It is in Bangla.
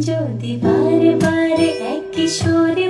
যদি বারে বারে একই সুরে